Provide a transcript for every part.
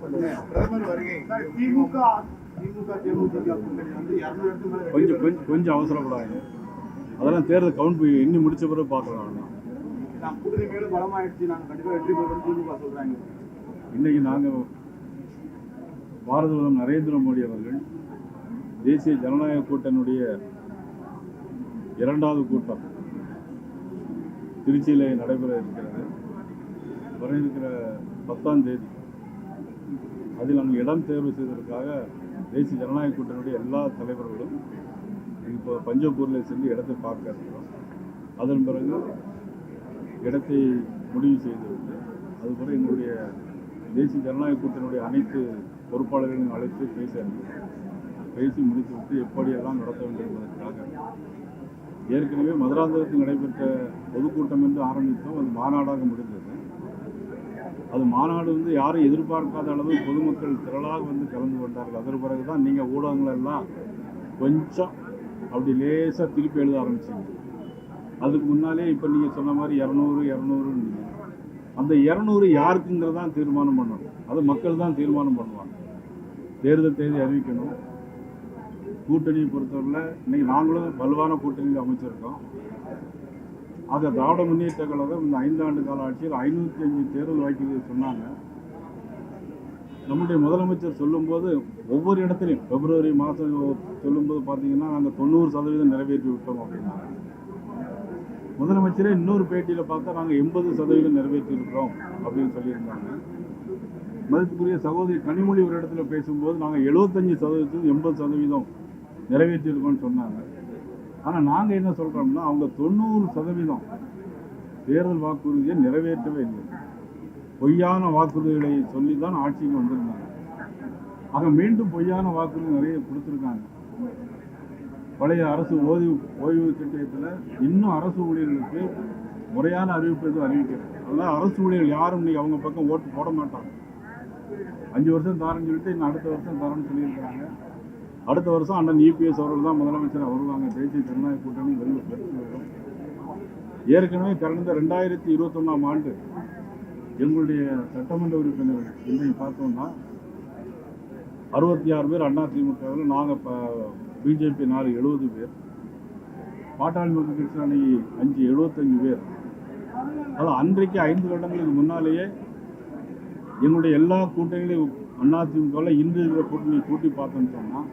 பிரதமர் வருகை திமுக திமுக தேமுதிக வந்து கொஞ்சம் கொஞ்சம் கொஞ்சம் அவசரப்படாங்க அதெல்லாம் தேர்தல் கவுண்ட் போய் எண்ணி முடிச்ச பிறகு பார்க்கலாம். நான் கூட்டணி மேலும் பலமாயிடுச்சு நாங்க கண்டிப்பா வெற்றி பெறுவோம் திமுக இன்னைக்கு நாங்கள் பாரத பிரதமர் நரேந்திர மோடி அவர்கள் தேசிய ஜனநாயக கூட்டணியுடைய இரண்டாவது கூட்டம் திருச்சியில் நடைபெற இருக்கிறது. வர இருக்கிற பத்தாம் தேதி. அதில் நாங்கள் இடம் தேர்வு செய்வதற்காக தேசிய ஜனநாயக கூட்டணியுடைய எல்லா தலைவர்களும் இப்போ பஞ்சப்பூரில் சென்று இடத்தை பார்க்க இருக்கிறோம். அதன் பிறகு இடத்தை முடிவு செய்துவிட்டு அதுபோல் எங்களுடைய தேசிய ஜனநாயக கூட்டணியுடைய அனைத்து பொறுப்பாளர்களையும் அழைத்து பேச இருக்கிறோம் பேசி முடித்துவிட்டு எப்படியெல்லாம் நடத்த வேண்டும் என்பதற்காக ஏற்கனவே மதுராந்தகத்தில் நடைபெற்ற பொதுக்கூட்டம் என்று ஆரம்பித்தோம். அது மாநாடாக முடிந்தது. அது மாநாடு வந்து யாரும் எதிர்பார்க்காத அளவு பொதுமக்கள் திரளாக வந்து கலந்து கொண்டார்கள். அதன் பிறகு தான் நீங்கள் ஊடகங்கள் எல்லாம் கொஞ்சம் அப்படி லேசாக திருப்பி எழுத ஆரம்பிச்சிங்க. அதுக்கு முன்னாலே இப்போ நீங்கள் சொன்ன மாதிரி இரநூறு இரநூறுன்னு. அந்த இரநூறு யாருக்குங்கிறதான் தீர்மானம் பண்ணணும். அது மக்கள் தான் தீர்மானம் பண்ணுவாங்க. தேர்தல் தேதி அறிவிக்கணும். கூட்டணியை பொறுத்தவரையில் இன்றைக்கி நாங்களும் வலுவான கூட்டணியில் அமைச்சிருக்கோம். ஆக திராவிட முன்னேற்ற கழகம் இந்த ஐந்தாண்டு கால ஆட்சியில் ஐநூற்றி அஞ்சு தேர்தல் வாய்க்கிறது சொன்னாங்க. நம்முடைய முதலமைச்சர் சொல்லும்போது ஒவ்வொரு இடத்துலையும் பிப்ரவரி மாதம் சொல்லும்போது பார்த்தீங்கன்னா நாங்கள் தொண்ணூறு சதவீதம் நிறைவேற்றி விட்டோம் அப்படின்னாங்க. முதலமைச்சரே இன்னொரு பேட்டியில் பார்த்தா நாங்கள் எண்பது சதவீதம் நிறைவேற்றி இருக்கிறோம் அப்படின்னு சொல்லியிருந்தாங்க. மதிப்புக்குரிய சகோதரி கனிமொழி ஒரு இடத்துல பேசும்போது நாங்கள் எழுபத்தஞ்சு சதவீதத்துக்கு எண்பது சதவீதம் நிறைவேற்றியிருக்கோம்னு சொன்னாங்க. ஆனால் நாங்கள் என்ன சொல்கிறோம்னா அவங்க தொண்ணூறு சதவீதம் தேர்தல் வாக்குறுதியை நிறைவேற்றவே இல்லை. பொய்யான வாக்குறுதிகளை சொல்லி தான் ஆட்சிக்கு வந்திருந்தாங்க. ஆக மீண்டும் பொய்யான வாக்குறுதி நிறைய கொடுத்துருக்காங்க. பழைய அரசு ஓய்வு ஓய்வு திட்டத்தில் இன்னும் அரசு ஊழியர்களுக்கு முறையான அறிவிப்பு எதுவும் அறிவிக்கிறது அதனால் அரசு ஊழியர்கள் யாரும் இன்னைக்கு அவங்க பக்கம் ஓட்டு போட மாட்டாங்க. அஞ்சு வருஷம் தரேன்னு சொல்லிட்டு இன்னும் அடுத்த வருஷம் தரேன்னு சொல்லியிருக்கிறாங்க அடுத்த வருஷம் அண்ணன் இபிஎஸ் அவர்கள் தான் முதலமைச்சர். வருவாங்க தேசிய ஜனநாயக கூட்டணி வெளியில் பெற்று ஏற்கனவே கடந்த ரெண்டாயிரத்தி இருபத்தொன்னாம் ஆண்டு எங்களுடைய சட்டமன்ற உறுப்பினர்கள் இன்றைக்கு பார்த்தோம்னா அறுபத்தி ஆறு பேர் அண்ணா திமுகவில் நாங்கள் இப்போ பிஜேபி நாலு எழுபது பேர். பாட்டாளி மக்கள் கட்சி அன்னைக்கு அஞ்சு எழுபத்தஞ்சு பேர். அதாவது அன்றைக்கு ஐந்து வருடங்களுக்கு முன்னாலேயே எங்களுடைய எல்லா கூட்டணிகளையும் அதிமுகவில் இன்று இருக்கிற கூட்டணி கூட்டி பார்த்தோம்னு சொன்னால்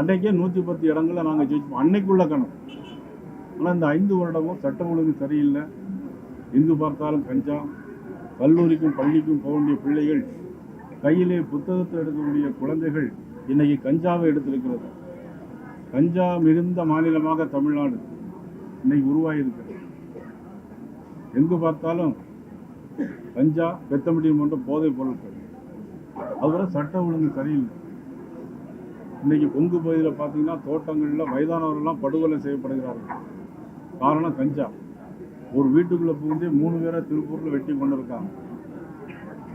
அன்றைக்கே நூற்றி பத்து இடங்களில் நாங்கள் ஜெயிச்சோம் அன்னைக்குள்ள கணக்கு. ஆனால் இந்த ஐந்து வருடமும் சட்டம் ஒழுங்கு சரியில்லை. எங்கு பார்த்தாலும் கஞ்சா. கல்லூரிக்கும் பள்ளிக்கும் போக வேண்டிய பிள்ளைகள் கையிலே புத்தகத்தை எடுக்கக்கூடிய குழந்தைகள் இன்றைக்கி கஞ்சாவை எடுத்திருக்கிறது. கஞ்சா மிகுந்த மாநிலமாக தமிழ்நாடு இன்னைக்கு உருவாகியிருக்கிறது. எங்கு பார்த்தாலும் கஞ்சா பெத்தமடியும் போன்ற போதைப் பொருட்கள். அதுவரை சட்ட ஒழுங்கு சரியில்லை. இன்றைக்கி கொங்கு பகுதியில் பார்த்திங்கன்னா தோட்டங்களில் வயதானவர்கள்லாம் படுகொலை செய்யப்படுகிறார்கள். காரணம் கஞ்சா. ஒரு வீட்டுக்குள்ளே புகுந்து மூணு பேரை திருப்பூரில் வெட்டி கொண்டு இருக்காங்க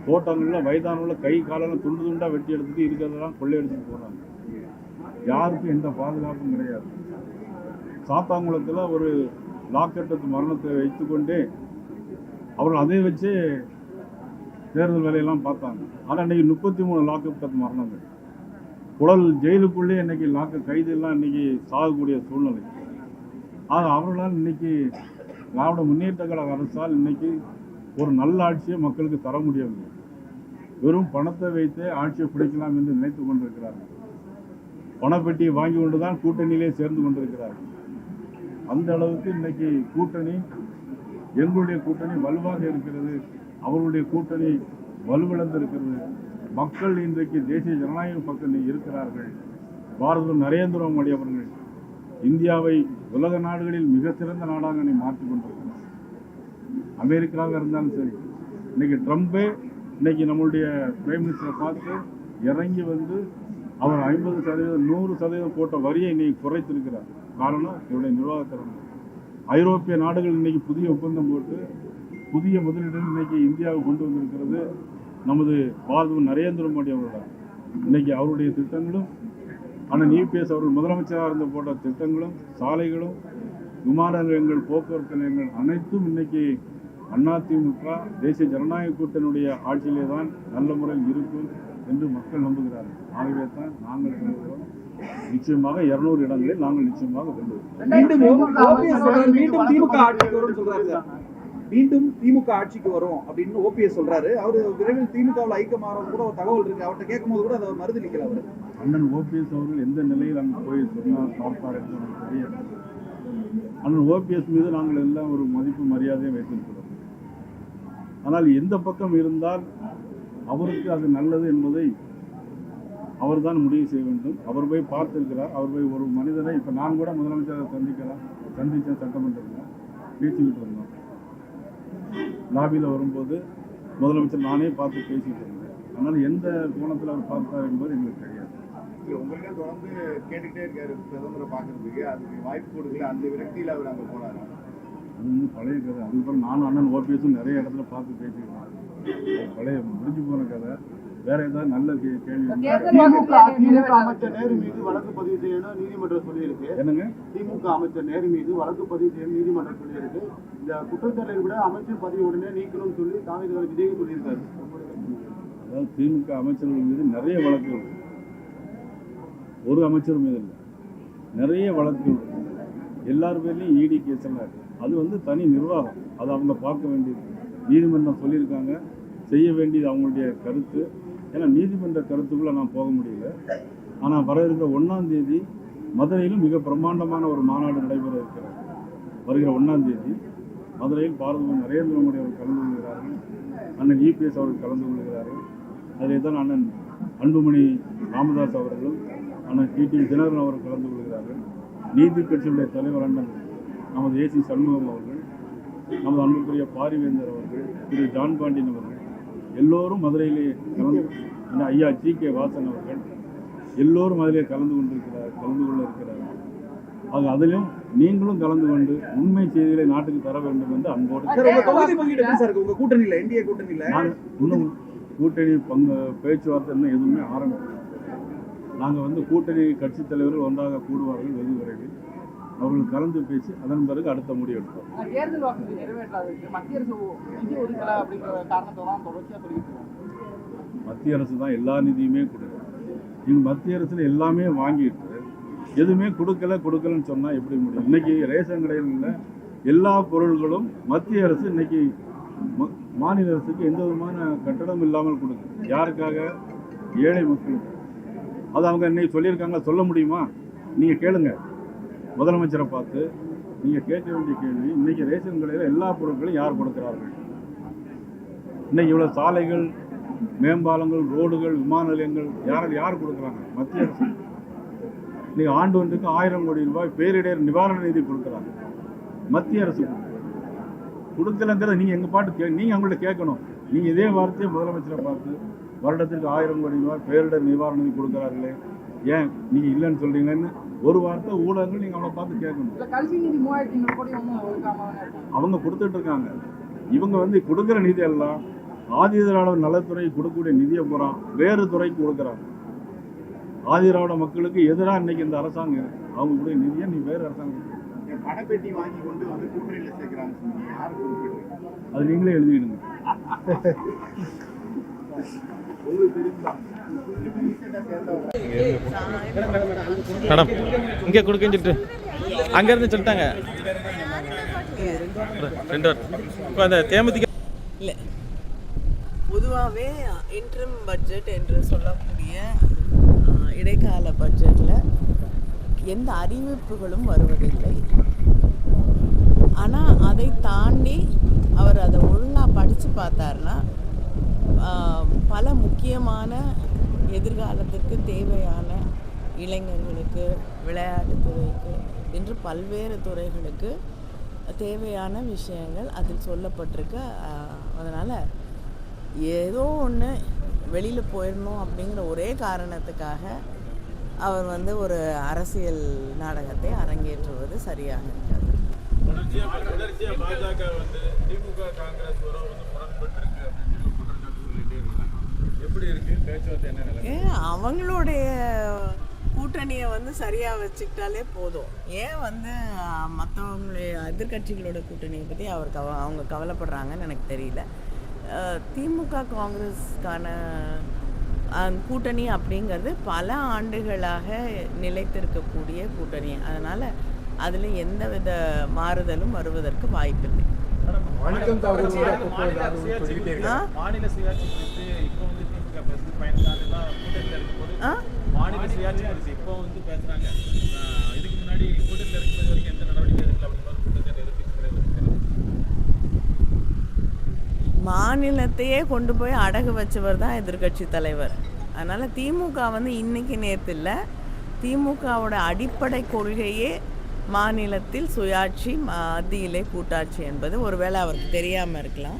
தோட்டங்களில் வயதானவர்கள் கை காலெல்லாம் துண்டு துண்டாக வெட்டி எடுத்துகிட்டு இருக்கிறதெல்லாம் கொள்ளையடிச்சிட்டு போகிறாங்க யாருக்கும் எந்த பாதுகாப்பும் கிடையாது. சாத்தாங்குளத்தில் ஒரு லாக்கெட்டத்து மரணத்தை வைத்துக்கொண்டே அவர்கள் அதை வச்சு தேர்தல் வேலையெல்லாம் பார்த்தாங்க. ஆனால் இன்றைக்கி முப்பத்தி மூணு லாக்கெட் மரணங்கள். குடல் ஜெயிலுக்குள்ளே இன்றைக்கி லாக்க கைதெல்லாம் இன்றைக்கி சாகக்கூடிய சூழ்நிலை. ஆக அவர்களால் இன்னைக்கு திராவிட முன்னேற்ற கழக அரசால் இன்றைக்கி ஒரு நல்ல ஆட்சியை மக்களுக்கு தர முடியவில்லை. வெறும் பணத்தை வைத்தே ஆட்சியை பிடிக்கலாம் என்று நினைத்து கொண்டிருக்கிறார்கள். பணப்பெட்டியை வாங்கி கொண்டு தான் கூட்டணியிலே சேர்ந்து கொண்டிருக்கிறார்கள். அந்த அளவுக்கு இன்றைக்கி கூட்டணி எங்களுடைய கூட்டணி வலுவாக இருக்கிறது. அவர்களுடைய கூட்டணி வலுவிழந்திருக்கிறது. மக்கள் இன்றைக்கு தேசிய ஜனநாயக பக்கம் இருக்கிறார்கள். பாரத நரேந்திர மோடி அவர்கள் இந்தியாவை உலக நாடுகளில் மிக சிறந்த நாடாக நீ மாற்றி கொண்டிருக்கிறார். அமெரிக்காவாக இருந்தாலும் சரி இன்னைக்கு ட்ரம்ப்பே இன்னைக்கு நம்மளுடைய பிரைம் மினிஸ்டரை பார்த்து இறங்கி வந்து அவர் ஐம்பது சதவீதம் நூறு சதவீதம் போட்ட வரியை இன்னைக்கு குறைத்திருக்கிறார். காரணம் இவருடைய நிர்வாகத்திறன். ஐரோப்பிய நாடுகள் இன்னைக்கு புதிய ஒப்பந்தம் போட்டு புதிய முதலீடுகள் இன்னைக்கு இந்தியாவை கொண்டு வந்திருக்கிறது. நமது பாரத நரேந்திர மோடி அவர்கள் இன்னைக்கு அவருடைய திட்டங்களும் ஆனால் இபிஎஸ் அவர்கள் முதலமைச்சராக இருந்த போட்ட திட்டங்களும் சாலைகளும் விமான நிலையங்கள் போக்குவரத்து நிலையங்கள் அனைத்தும் இன்னைக்கு அதிமுக தேசிய ஜனநாயக கூட்டணியுடைய ஆட்சியிலே தான் நல்ல முறையில் இருக்கும் என்று மக்கள் நம்புகிறார்கள். ஆகவே தான் நாங்கள் சொல்கிறோம் நிச்சயமாக இருநூறு இடங்களில் நாங்கள் நிச்சயமாக வெல்லுவோம் மீண்டும் திமுக ஆட்சிக்கு வரும் அப்படின்னு ஓபிஎஸ் சொல்றாரு. அவர் விரைவில் திமுகவில் ஐக்கியமாறும் கூட ஒரு தகவல் இருக்கு. அவர்கிட்ட கேட்கும்போது கூட அதை மறுதளிக்கல அவர் அண்ணன் ஓபிஎஸ் அவர்கள் எந்த நிலையில் அங்கே போய் சொன்னார் பார்ப்பார் என்று எனக்கு தெரியாது. அண்ணன் ஓபிஎஸ் மீது நாங்கள் எல்லாம் ஒரு மதிப்பு மரியாதையை வைத்திருக்கிறோம். ஆனால் எந்த பக்கம் இருந்தால் அவருக்கு அது நல்லது என்பதை அவர் தான் முடிவு செய்ய வேண்டும். அவர் போய் பார்த்திருக்கிறார். அவர் போய் ஒரு மனிதரை இப்போ நான் கூட முதலமைச்சரை சந்திக்கிறேன் சந்தித்தேன் சட்டமன்றத்தில் பேசிக்கிட்டு இருந்தோம் லாபியில் வரும்போது முதலமைச்சர் நானே பார்த்து பேசிக்கிட்டு இருந்தேன். அதனால் எந்த கோணத்தில் அவர் பார்த்தார் என்பது எங்களுக்கு தெரியாது. இல்ல, உங்கள்கிட்ட தொடர்ந்து கேட்டுக்கிட்டே இருக்காரு பிரதமரை பார்க்கறதுக்கு. அதுக்கு வாய்ப்பு கொடுக்கல. அந்த விரக்தியில அவர் அங்க போனாரு? அது வந்து பழைய கதை. அதுக்கப்புறம் நானும் அண்ணன் ஓபிஎஸும் நிறைய இடத்துல பார்த்து அது பழைய முடிஞ்சு போன கதை. வேற ஏதாவது நல்ல கே- கேள்வி இருந்தா- திமுக திமுக அமைச்சர் நேரு மீது வழக்கு பதிவு செய்யணும் நீதிமன்றம் சொல்லியிருக்கு. என்னங்க? திமுக அமைச்சர் நேரு மீது வழக்கு பதிவு செய்யணும் நீதிமன்றம் சொல்லியிருக்கு. இந்த குற்றச்சாட்டை விட அமைச்சர் பதவி உடனே நீக்கணும்னு சொல்லி தாவேந்திர விஜய் சொல்லியிருக்காரு. அதாவது திமுக அமைச்சர்கள் மீது நிறைய வழக்குகள் இருக்கு. ஒரு அமைச்சர் மீது இல்லை. நிறைய வழக்குகள் இருக்கு. எல்லார் பேர்லையும் இடி கேஸ் எல்லாம் இருக்கு. அது வந்து தனி நிர்வாகம். அது அவங்க பார்க்க வேண்டியது. நீதிமன்றம் சொல்லியிருக்காங்க. செய்ய வேண்டியது அவங்களுடைய கருத்து. ஏன்னா நீதிமன்ற கருத்துக்குள்ளே நான் போக முடியல. ஆனால் வர இருக்கிற ஒன்றாம் தேதி மதுரையிலும் மிக பிரம்மாண்டமான ஒரு மாநாடு நடைபெற இருக்கிறது. வருகிற ஒன்றாம் தேதி மதுரையில் பாரத நரேந்திர மோடி அவர்கள் கலந்து கொள்கிறார்கள். அண்ணன் இபிஎஸ் அவர்கள் கலந்து கொள்கிறார்கள். அதில் தான் அண்ணன் அன்புமணி ராமதாஸ் அவர்களும் அண்ணன் டிடி தினகரன் அவர்கள் கலந்து கொள்கிறார்கள். நீதி கட்சியுடைய தலைவர் அண்ணன் நமது ஏசி சண்முகம் அவர்கள் நமது அன்புக்குரிய பாரிவேந்தர் அவர்கள் திரு. ஜான் பாண்டியன் அவர்கள் எல்லோரும் மதுரையிலே கலந்து அண்ணன் ஐயா ஜி கே வாசன் அவர்கள் எல்லோரும் அதிலே கலந்து கொண்டிருக்கிறார் கலந்து கொள்ள இருக்கிறார்கள் ஆக அதிலும் நீங்களும் கலந்து கொண்டு உண்மை செய்திகளை நாட்டுக்கு தர வேண்டும் என்று அன்போடு உங்க கூட்டணியில என்டிஏ கூட்டணியில? இன்னும் கூட்டணி பங்கு பேச்சுவார்த்தை இன்னும் எதுவுமே ஆரம்பிக்கல நாங்கள் வந்து கூட்டணி கட்சித் தலைவர்கள் ஒன்றாக கூடுவார்கள் வெகு விரைவில். அவர்கள் கலந்து பேசி அதன் பிறகு அடுத்த முடிவெடுப்போம் தேர்தல் வாக்குறுதி நிறைவேற்றாததுக்கு மத்திய அரசு நிதி ஒதுக்கல அப்படிங்கிற காரணத்தை தான் தொடர்ச்சியா சொல்லிட்டு இருக்காங்க. மத்திய அரசு தான் எல்லா நிதியுமே கொடுக்கும் நீங்கள் மத்திய அரசில் எல்லாமே வாங்கிட்டு எதுவுமே கொடுக்கல கொடுக்கலன்னு சொன்னால் எப்படி முடியும்? இன்னைக்கு ரேஷன் கடைகளில் எல்லா பொருள்களும் மத்திய அரசு இன்னைக்கு ம- மாநில அரசுக்கு எந்த விதமான கட்டணம் இல்லாமல் கொடுக்குது. யாருக்காக? ஏழை மக்களுக்கு. அது அவங்க இன்னைக்கு சொல்லியிருக்காங்க சொல்ல முடியுமா? நீங்கள் கேளுங்க. முதலமைச்சரை பார்த்து நீங்கள் கேட்க வேண்டிய கேள்வி இன்னைக்கு ரேஷன் கடையில் எல்லா பொருட்களையும் யார் கொடுக்கிறார்கள்? இன்னைக்கு இவ்வளோ சாலைகள் மேம்பாலங்கள் ரோடுகள் விமான நிலையங்கள் யார் யார் கொடுக்குறாங்க? மத்திய அரசு. இன்னைக்கு ஆண்டு ஒன்றுக்கு ஆயிரம் கோடி ரூபாய் பேரிடர் நிவாரண நிதி கொடுக்குறாங்க. மத்திய அரசு கொடுக்கலங்கிறத நீங்கள் எங்கள் பாட்டு கே நீங்கள் அவங்கள்ட்ட கேட்கணும். நீங்கள் இதே வார்த்தையை முதலமைச்சரை பார்த்து வருடத்திற்கு ஆயிரம் கோடி ரூபாய் பேரிடர் நிவாரண நிதி கொடுக்குறாங்களே ஏன் நீங்கள் இல்லைன்னு சொல்கிறீங்கன்னு ஒரு வார்த்தை ஊடகங்கள் நீங்கள் அவங்கள பார்த்து கேட்கணும். அவங்க கொடுத்துட்டு இருக்காங்க. இவங்க வந்து கொடுக்குற நிதி எல்லாம் ஆதி திராவிட நலத்துறை கொடுக்கக்கூடிய நிதியை பூரா வேறு துறைக்கு கொடுக்குறாங்க. ஆதி திராவிட மக்களுக்கு எதிராக இன்னைக்கு இந்த அரசாங்கம் இருக்கு. அவங்க கூட நிதியை நீ வேறு அரசாங்கம். பணப்பெட்டி வாங்கி கொண்டு வந்து கூட்டணியில சேர்க்கிறாங்க அது நீங்களே எழுதிடுங்க மேடம் இங்கே கொடுக்குன்னு சொல்லிட்டு. அங்கேருந்து சொல்லிட்டாங்க. ரெண்டு இப்போ அந்த தேமுதிக இல்லை. பொதுவாகவே இன்ட்ரம் பட்ஜெட் என்று சொல்லக்கூடிய இடைக்கால பட்ஜெட்டில் எந்த அறிவிப்புகளும் வருவதில்லை. ஆனால் அதை தாண்டி அவர் அதை ஒழுங்காக படித்து பார்த்தாருன்னா பல முக்கியமான எதிர்காலத்துக்கு தேவையான இளைஞர்களுக்கு விளையாட்டு துறைக்கு என்று பல்வேறு துறைகளுக்கு தேவையான விஷயங்கள் அதில் சொல்லப்பட்டிருக்கு. அதனால் ஏதோ ஒன்று வெளியில் போயிடணும் அப்படிங்கிற ஒரே காரணத்துக்காக அவர் வந்து ஒரு அரசியல் நாடகத்தை அரங்கேற்றுவது சரியாக இருக்காது. பாஜக வந்து திமுக காங்கிரஸ் உறவு வந்து முரண்பட்டு இருக்கு அப்படின்னு சொல்லி குற்றச்சாட்டு சொல்லிட்டே இருக்காங்க எப்படி இருக்கு பேச்சுவார்த்தை என்ன நிலை ஏன் அவங்களுடைய கூட்டணி கூட்டணியை வந்து சரியாக வச்சுக்கிட்டாலே போதும். ஏன் வந்து மற்றவங்களுடைய எதிர்க்கட்சிகளோட கூட்டணியை பற்றி அவர் கவ அவங்க கவலைப்படுறாங்கன்னு எனக்கு தெரியல. திமுக காங்கிரஸ்க்கான கூட்டணி அப்படிங்கிறது பல ஆண்டுகளாக நிலைத்திருக்கக்கூடிய கூட்டணி. அதனால் அதில் எந்தவித மாறுதலும் வருவதற்கு வாய்ப்பில்லை? மாநில சுயாட்சி குறித்து இப்போ வந்து மாநிலத்தையே கொண்டு போய் அடகு வச்சவர் தான் எதிர்க்கட்சி தலைவர் அதனால் திமுக வந்து இன்னைக்கு நேற்று இல்லை திமுகவோட அடிப்படை கொள்கையே மாநிலத்தில் சுயாட்சி மத்தியிலே கூட்டாட்சி என்பது ஒருவேளை அவருக்கு தெரியாமல் இருக்கலாம்